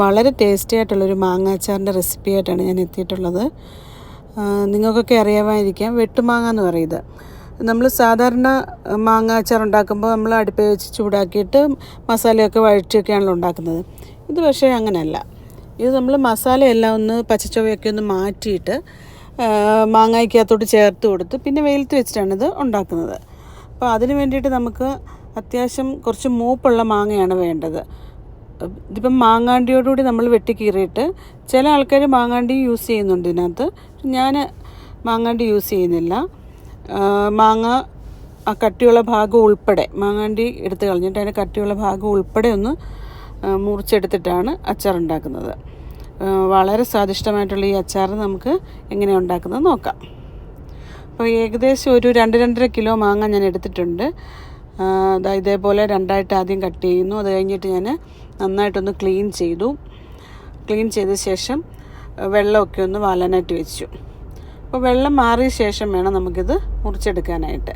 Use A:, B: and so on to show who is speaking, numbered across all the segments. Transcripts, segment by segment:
A: വളരെ ടേസ്റ്റി ആയിട്ടുള്ളൊരു മാങ്ങ അച്ചാറിന്റെ റെസിപ്പി ആയിട്ടാണ് ഞാൻ എത്തിയിട്ടുള്ളത്. നിങ്ങൾക്കൊക്കെ അറിയാമായിരിക്കാം വെട്ടുമാങ്ങ എന്ന് പറയുന്നത്. നമ്മൾ സാധാരണ മാങ്ങ അച്ചാർ ഉണ്ടാക്കുമ്പോൾ നമ്മൾ അടുപ്പിൽ വെച്ച് ചൂടാക്കിയിട്ട് മസാലയൊക്കെ വഴറ്റിയൊക്കെയാണല്ലോ ഉണ്ടാക്കുന്നത്. ഇത് പക്ഷേ അങ്ങനെയല്ല. ഇത് നമ്മൾ മസാലയെല്ലാം ഒന്ന് പച്ചച്ചൊവയൊക്കെ ഒന്ന് മാറ്റിയിട്ട് മാങ്ങയ്ക്കകത്തോട്ട് ചേർത്ത് കൊടുത്ത് പിന്നെ വെയിലത്ത് വെച്ചിട്ടാണ് ഇത് ഉണ്ടാക്കുന്നത്. അപ്പോൾ അതിന് വേണ്ടിയിട്ട് നമുക്ക് അത്യാവശ്യം കുറച്ച് മൂപ്പുള്ള മാങ്ങയാണ് വേണ്ടത്. ഇതിപ്പം മാങ്ങാണ്ടിയോടുകൂടി നമ്മൾ വെട്ടിക്കീറിയിട്ട് ചില ആൾക്കാർ മാങ്ങാണ്ടി യൂസ് ചെയ്യുന്നുണ്ട് ഇതിനകത്ത്. ഞാൻ മാങ്ങാണ്ടി യൂസ് ചെയ്യുന്നില്ല. മാങ്ങ ആ കട്ടിയുള്ള ഭാഗം ഉൾപ്പെടെ മാങ്ങാണ്ടി എടുത്ത് കളഞ്ഞിട്ട് അതിന്റെ കട്ടിയുള്ള ഭാഗം ഉൾപ്പെടെ ഒന്ന് മുറിച്ചെടുത്തിട്ടാണ് അച്ചാർ ഉണ്ടാക്കുന്നത്. വളരെ സ്വാദിഷ്ടമായിട്ടുള്ള ഈ അച്ചാർ നമുക്ക് എങ്ങനെ ഉണ്ടാക്കുന്നത് നോക്കാം. അപ്പോൾ ഏകദേശം ഒരു രണ്ട് രണ്ടര കിലോ മാങ്ങ ഞാൻ എടുത്തിട്ടുണ്ട്. ഇതേപോലെ രണ്ടായിട്ട് ആദ്യം കട്ട് ചെയ്യുന്നു. അത് കഴിഞ്ഞിട്ട് ഞാൻ നന്നായിട്ടൊന്ന് ക്ലീൻ ചെയ്തു. ക്ലീൻ ചെയ്ത ശേഷം വെള്ളമൊക്കെ ഒന്ന് വാലാനായിട്ട് വെച്ചു. അപ്പോൾ വെള്ളം മാറിയ ശേഷം വേണം നമുക്കിത് മുറിച്ചെടുക്കാനായിട്ട്.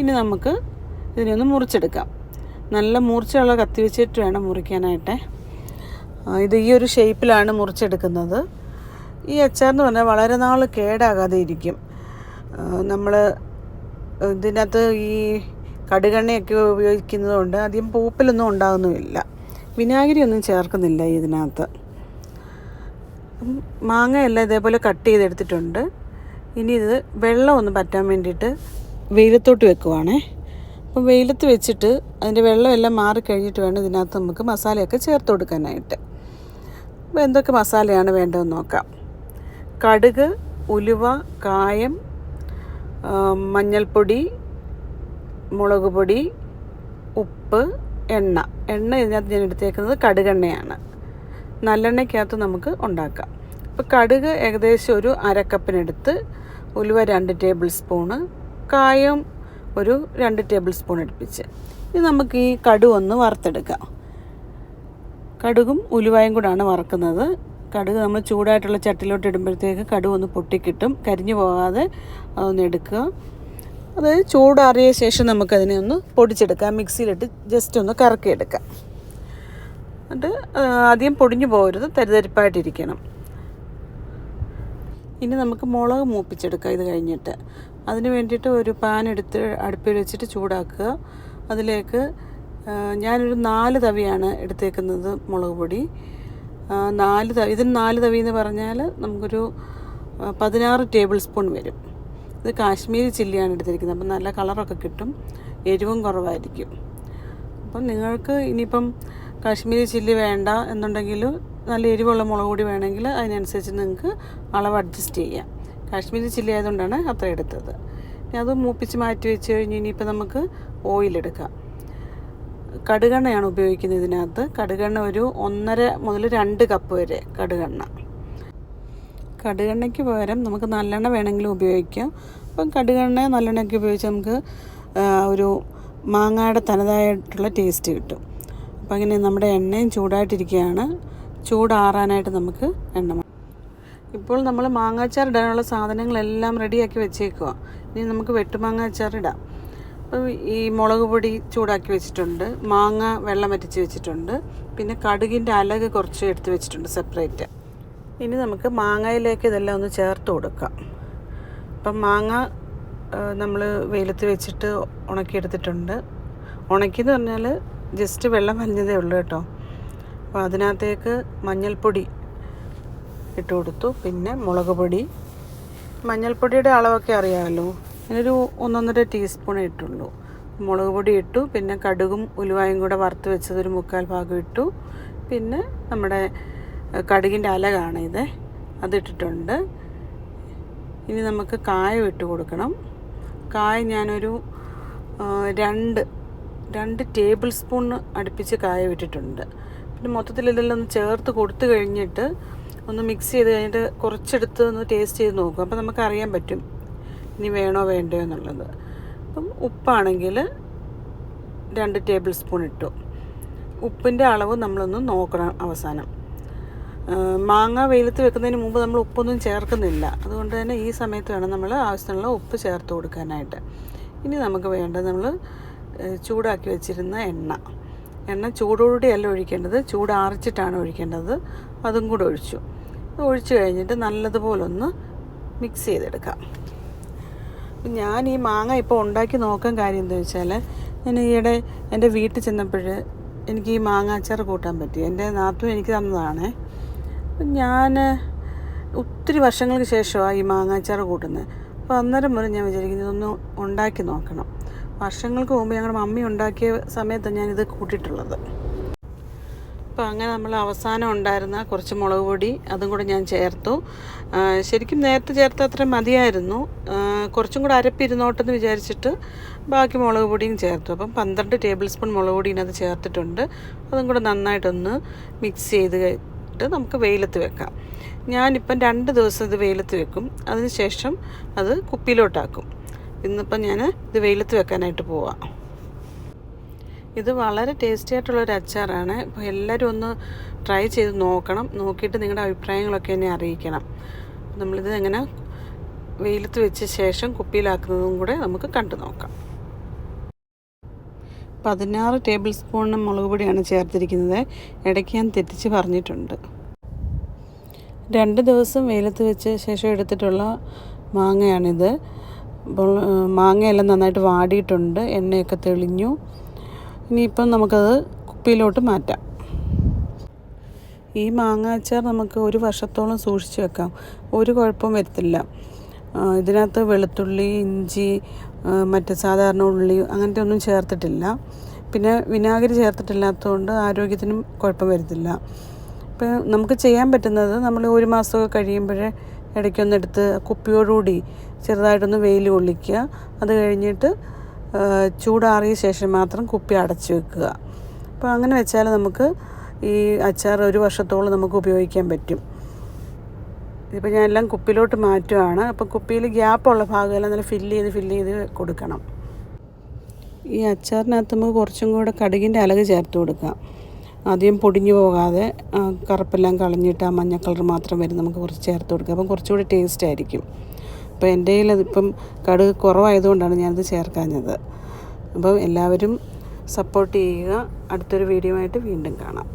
A: ഇനി നമുക്ക് ഇതിനൊന്ന് മുറിച്ചെടുക്കാം. നല്ല മൂർച്ചയുള്ള കത്തി വെച്ചിട്ട് വേണം മുറിക്കാനായിട്ട്. ഇത് ഈ ഒരു ഷേപ്പിലാണ് മുറിച്ചെടുക്കുന്നത്. ഈ അച്ചാർ എന്ന് പറഞ്ഞാൽ വളരെ നാൾ കേടാകാതെ ഇരിക്കും. നമ്മൾ ഇതിനകത്ത് ഈ കടുകെണ്ണയൊക്കെ ഉപയോഗിക്കുന്നതുകൊണ്ട് അധികം പൂപ്പലൊന്നും ഉണ്ടാകുന്നുമില്ല. വിനാഗിരി ഒന്നും ചേർക്കുന്നില്ല ഇതിനകത്ത്. മാങ്ങയെല്ലാം ഇതേപോലെ കട്ട് ചെയ്തെടുത്തിട്ടുണ്ട്. ഇനി ഇത് വെള്ളം ഒന്ന് പറ്റാൻ വേണ്ടിയിട്ട് വെയിലത്തോട്ട് വെക്കുവാണേ. അപ്പോൾ വെയിലത്ത് വെച്ചിട്ട് അതിന്റെ വെള്ളമെല്ലാം മാറിക്കഴിഞ്ഞിട്ട് വേണം ഇതിനകത്ത് നമുക്ക് മസാലയൊക്കെ ചേർത്ത് കൊടുക്കാനായിട്ട്. അപ്പോൾ എന്തൊക്കെ മസാലയാണ് വേണ്ടതെന്ന് നോക്കാം. കടുക് ഉലുവ കായം മഞ്ഞൾപ്പൊടി മുളക് പൊടി ഉപ്പ് എണ്ണ. എണ്ണ ഇതിനകത്ത് ഞാൻ എടുത്തേക്കുന്നത് കടുകെണ്ണയാണ്. നല്ലെണ്ണയ്ക്കകത്ത് നമുക്ക് ഉണ്ടാക്കാം. അപ്പോൾ കടുക് ഏകദേശം ഒരു അരക്കപ്പിനെടുത്ത് ഉലുവ രണ്ട് ടേബിൾ സ്പൂണ് കായം ഒരു രണ്ട് ടേബിൾ സ്പൂൺ അടുപ്പിച്ച്. ഇത് നമുക്ക് ഈ കടുക് ഒന്ന് വറുത്തെടുക്കാം. കടുകും ഉലുവായും കൂടാണ് വറക്കുന്നത്. കടുക് നമ്മൾ ചൂടായിട്ടുള്ള ചട്ടിലോട്ട് ഇടുമ്പോഴത്തേക്ക് കടുക് ഒന്ന് പൊട്ടിക്കിട്ടും. കരിഞ്ഞു പോകാതെ അതൊന്ന് എടുക്കുക. അത് ചൂടാറിയ ശേഷം നമുക്കതിനെ ഒന്ന് പൊടിച്ചെടുക്കാം. മിക്സിയിലിട്ട് ജസ്റ്റ് ഒന്ന് കറക്കിയെടുക്കാം. എന്നിട്ട് ആദ്യം പൊടിഞ്ഞു പോകരുത്. തരിതരിപ്പായിട്ടിരിക്കണം. ഇനി നമുക്ക് മുളക് മൂപ്പിച്ചെടുക്കാം ഇത് കഴിഞ്ഞിട്ട്. അതിന് വേണ്ടിയിട്ട് ഒരു പാൻ എടുത്ത് അടുപ്പിൽ വെച്ചിട്ട് ചൂടാക്കുക. അതിലേക്ക് ഞാനൊരു നാല് തവിയാണ് എടുത്തേക്കുന്നത് മുളക് പൊടി. നാല് തവി ഇതിന് നാല് തവി എന്ന് പറഞ്ഞാൽ നമുക്കൊരു പതിനാറ് ടേബിൾ സ്പൂൺ വരും. ഇത് കാശ്മീരി ചില്ലിയാണ് എടുത്തിരിക്കുന്നത്. അപ്പം നല്ല കളറൊക്കെ കിട്ടും. എരിവും കുറവായിരിക്കും. അപ്പം നിങ്ങൾക്ക് ഇനിയിപ്പം കാശ്മീരി ചില്ലി വേണ്ട എന്നുണ്ടെങ്കിൽ നല്ല എരിവുള്ള മുളക് പൊടി വേണമെങ്കിൽ അതിനനുസരിച്ച് നിങ്ങൾക്ക് അളവ് അഡ്ജസ്റ്റ് ചെയ്യാം. കാശ്മീരി ചില്ലി ആയതുകൊണ്ടാണ് അത്ര എടുത്തത്. ഇനി അത് മൂപ്പിച്ച് മാറ്റി വെച്ച് കഴിഞ്ഞ് ഇനിയിപ്പോൾ നമുക്ക് ഓയിലെടുക്കാം കടുകെണ്ണയാണ് ഉപയോഗിക്കുന്നത് ഇതിനകത്ത്. കടുകെണ്ണ ഒരു ഒന്നര മുതൽ രണ്ട് കപ്പ് വരെ കടുകെണ്ണ. കടുകെണ്ണയ്ക്ക് പകരം നമുക്ക് നല്ലെണ്ണ വേണമെങ്കിലും ഉപയോഗിക്കാം. അപ്പം കടുകെണ്ണ നല്ലെണ്ണയൊക്കെ ഉപയോഗിച്ച് നമുക്ക് ഒരു മാങ്ങയുടെ തനതായിട്ടുള്ള ടേസ്റ്റ് കിട്ടും. അപ്പം അങ്ങനെ നമ്മുടെ എണ്ണയും ചൂടായിട്ടിരിക്കുകയാണ്. ചൂടാറാനായിട്ട് നമുക്ക് എണ്ണ ഇപ്പോൾ നമ്മൾ മാങ്ങാച്ചാർ ഇടാനുള്ള സാധനങ്ങളെല്ലാം റെഡിയാക്കി വെച്ചേക്കുക ഇനി നമുക്ക് വെട്ടുമാങ്ങാച്ചാർ ഇടാം. അപ്പം ഈ മുളക് പൊടി ചൂടാക്കി വെച്ചിട്ടുണ്ട്. മാങ്ങ വെള്ളം വറ്റിച്ച് വെച്ചിട്ടുണ്ട്. പിന്നെ കടുകിന്റെ അലക് കുറച്ച് എടുത്ത് വെച്ചിട്ടുണ്ട് സെപ്പറേറ്റ് ഇനി നമുക്ക് മാങ്ങയിലേക്ക് ഇതെല്ലാം ഒന്ന് ചേർത്ത് കൊടുക്കാം. അപ്പം മാങ്ങ നമ്മൾ വെയിലത്ത് വെച്ചിട്ട് ഉണക്കിയെടുത്തിട്ടുണ്ട്. ഉണക്കിയെന്ന് പറഞ്ഞാൽ ജസ്റ്റ് വെള്ളം വലിഞ്ഞതേ ഉള്ളൂ കേട്ടോ. അപ്പോൾ അതിനകത്തേക്ക് മഞ്ഞൾപ്പൊടി ഇട്ട് കൊടുത്തു. പിന്നെ മുളക് പൊടി. മഞ്ഞൾപ്പൊടിയുടെ അളവൊക്കെ അറിയാമല്ലോ. ഞാനൊരു ഒന്നൊന്നര ടീസ്പൂൺ ഇട്ടുള്ളൂ. മുളക് പൊടി ഇട്ടു. പിന്നെ കടുകും ഉലുവായും കൂടെ വറുത്ത് വെച്ചത് ഒരു മുക്കാൽ ഭാഗം ഇട്ടു. പിന്നെ നമ്മുടെ കടുകിന്റെ അലകാണ് ഇത് അതിട്ടിട്ടുണ്ട്. ഇനി നമുക്ക് കായം ഇട്ട് കൊടുക്കണം. കായ ഞാനൊരു രണ്ട് രണ്ട് ടേബിൾ സ്പൂൺ അടുപ്പിച്ച് കായം ഇട്ടിട്ടുണ്ട്. പിന്നെ മൊത്തത്തിൽ ഇതെല്ലാം ഒന്ന് ചേർത്ത് കൊടുത്തു കഴിഞ്ഞിട്ട് ഒന്ന് മിക്സ് ചെയ്ത് കഴിഞ്ഞിട്ട് കുറച്ചെടുത്ത് ഒന്ന് ടേസ്റ്റ് ചെയ്ത് നോക്കും അപ്പോൾ നമുക്ക് അറിയാൻ പറ്റും ഇനി വേണോ വേണ്ടയോ എന്നുള്ളത്. അപ്പം ഉപ്പാണെങ്കിൽ രണ്ട് ടേബിൾ സ്പൂൺ ഇട്ടു. ഉപ്പിന്റെ അളവ് നമ്മളൊന്ന് നോക്കണം അവസാനം. മാങ്ങ വെയിലത്ത് വെക്കുന്നതിന് മുമ്പ് നമ്മൾ ഉപ്പൊന്നും ചേർക്കുന്നില്ല. അതുകൊണ്ട് തന്നെ ഈ സമയത്ത് വേണം നമ്മൾ ആവശ്യത്തിനുള്ള ഉപ്പ് ചേർത്ത് കൊടുക്കാനായിട്ട്. ഇനി നമുക്ക് വേണ്ടത് നമ്മൾ ചൂടാക്കി വെച്ചിരുന്ന എണ്ണ. എണ്ണ ചൂടോടുകൂടിയല്ല ഒഴിക്കേണ്ടത് ചൂടാറിച്ചിട്ടാണ് ഒഴിക്കേണ്ടത്. അതും കൂടെ ഒഴിച്ചു. ഒഴിച്ചു കഴിഞ്ഞിട്ട് നല്ലതുപോലെ ഒന്ന് മിക്സ് ചെയ്തെടുക്കാം. ഞാൻ ഈ മാങ്ങ ഇപ്പോൾ ഉണ്ടാക്കി നോക്കാൻ കാര്യം എന്താ വെച്ചാൽ ഞാൻ ഈയിടെ എന്റെ വീട്ടിൽ ചെന്നപ്പോൾ എനിക്ക് ഈ മാങ്ങ അച്ചാർ കൂട്ടാൻ പറ്റി. എന്റെ നാത്തും എനിക്ക് തന്നതാണേ. ഞാൻ ഒത്തിരി വർഷങ്ങൾക്ക് ശേഷമാണ് ഈ മാങ്ങാച്ചാറ് കൂട്ടുന്നത്. അപ്പോൾ അന്നേരം മുതൽ ഞാൻ വിചാരിക്കുന്നത് ഇതൊന്ന് ഉണ്ടാക്കി നോക്കണം. വർഷങ്ങൾക്ക് മുമ്പ് ഞങ്ങളുടെ മമ്മി ഉണ്ടാക്കിയ സമയത്താണ് ഞാനിത് കൂട്ടിയിട്ടുള്ളത്. അപ്പോൾ അങ്ങനെ നമ്മൾ അവസാനം ഉണ്ടായിരുന്ന കുറച്ച് മുളക് പൊടി അതും കൂടെ ഞാൻ ചേർത്തു. ശരിക്കും നേരത്തെ ചേർത്ത അത്രയും മതിയായിരുന്നു. കുറച്ചും കൂടെ അരപ്പിരുന്നോട്ടെന്ന് വിചാരിച്ചിട്ട് ബാക്കി മുളക് പൊടിയും ചേർത്തു. അപ്പം പന്ത്രണ്ട് ടേബിൾ സ്പൂൺ മുളക് പൊടി ചേർത്തിട്ടുണ്ട്. അതും കൂടെ നന്നായിട്ടൊന്ന് മിക്സ് ചെയ്ത് കഴിഞ്ഞിട്ട് നമുക്ക് വെയിലത്ത് വെക്കാം. ഞാനിപ്പം രണ്ട് ദിവസം ഇത് വെയിലത്ത് വെക്കും. അതിനുശേഷം അത് കുപ്പിയിലോട്ടാക്കും. ഇന്നിപ്പം ഞാൻ ഇത് വെയിലത്ത് വെക്കാനായിട്ട് പോവാം. ഇത് വളരെ ടേസ്റ്റി ആയിട്ടുള്ളൊരു അച്ചാറാണ്. അപ്പോൾ എല്ലാവരും ഒന്ന് ട്രൈ ചെയ്ത് നോക്കണം. നോക്കിയിട്ട് നിങ്ങളുടെ അഭിപ്രായങ്ങളൊക്കെ എന്നെ അറിയിക്കണം. നമ്മളിത് എങ്ങനെ വെയിലത്ത് വെച്ച ശേഷം കുപ്പിയിലാക്കുന്നതും കൂടെ നമുക്ക് കണ്ടു നോക്കാം. പതിനാറ് ടേബിൾ സ്പൂൺ മുളക് പൊടിയാണ് ചേർത്തിരിക്കുന്നത്. ഇടയ്ക്ക് ഞാൻ തെറ്റിച്ച് പറഞ്ഞിട്ടുണ്ട്. രണ്ട് ദിവസം വെയിലത്ത് വെച്ച ശേഷം എടുത്തിട്ടുള്ള മാങ്ങയാണിത്. മാങ്ങയെല്ലാം നന്നായിട്ട് വാടിയിട്ടുണ്ട്. എണ്ണയൊക്കെ തെളിഞ്ഞു. ഇനിയിപ്പം നമുക്കത് കുപ്പിയിലോട്ട് മാറ്റാം. ഈ മാങ്ങ അച്ചാർ നമുക്ക് ഒരു വർഷത്തോളം സൂക്ഷിച്ച് വെക്കാം. ഒരു കുഴപ്പവും വരത്തില്ല. ഇതിനകത്ത് വെളുത്തുള്ളി ഇഞ്ചി മറ്റ് സാധാരണ ഉള്ളി അങ്ങനത്തെ ഒന്നും ചേർത്തിട്ടില്ല. പിന്നെ വിനാഗിരി ചേർത്തിട്ടില്ലാത്തതുകൊണ്ട് ആരോഗ്യത്തിനും കുഴപ്പം വരുത്തില്ല. ഇപ്പം നമുക്ക് ചെയ്യാൻ പറ്റുന്നത് നമ്മൾ ഒരു മാസമൊക്കെ കഴിയുമ്പോഴേ ഇടയ്ക്കൊന്നെടുത്ത് കുപ്പിയോടുകൂടി ചെറുതായിട്ടൊന്ന് വെയിൽ കൊള്ളിക്കുക. അത് കഴിഞ്ഞിട്ട് ചൂടാറിയ ശേഷം മാത്രം കുപ്പി അടച്ചു വെക്കുക. അപ്പോൾ അങ്ങനെ വെച്ചാൽ നമുക്ക് ഈ അച്ചാർ ഒരു വർഷത്തോളം നമുക്ക് ഉപയോഗിക്കാൻ പറ്റും. ഇതിപ്പോൾ ഞാൻ എല്ലാം കുപ്പിയിലോട്ട് മാറ്റുകയാണ് അപ്പോൾ കുപ്പിയിൽ ഗ്യാപ്പുള്ള ഭാഗമെല്ലാം നല്ല ഫില്ല് ചെയ്ത് ഫില്ല് ചെയ്ത് കൊടുക്കണം. ഈ അച്ചാറിനകത്ത് നമുക്ക് കുറച്ചും കൂടെ കടുകിന്റെ അലക് ചേർത്ത് കൊടുക്കാം. ആദ്യം പൊടിഞ്ഞു പോകാതെ കറുപ്പെല്ലാം കളഞ്ഞിട്ട് ആ മഞ്ഞ കളർ മാത്രം വരും നമുക്ക് കുറച്ച് ചേർത്ത് കൊടുക്കുക അപ്പം കുറച്ചുകൂടി ടേസ്റ്റ് ആയിരിക്കും. അപ്പോൾ എന്റെ കയ്യിൽ അതിപ്പം കടുക് കുറവായതുകൊണ്ടാണ് ഞാനത് ചേർക്കാഞ്ഞത്. അപ്പം എല്ലാവരും സപ്പോർട്ട് ചെയ്യുക. അടുത്തൊരു വീഡിയോ ആയിട്ട് വീണ്ടും കാണാം.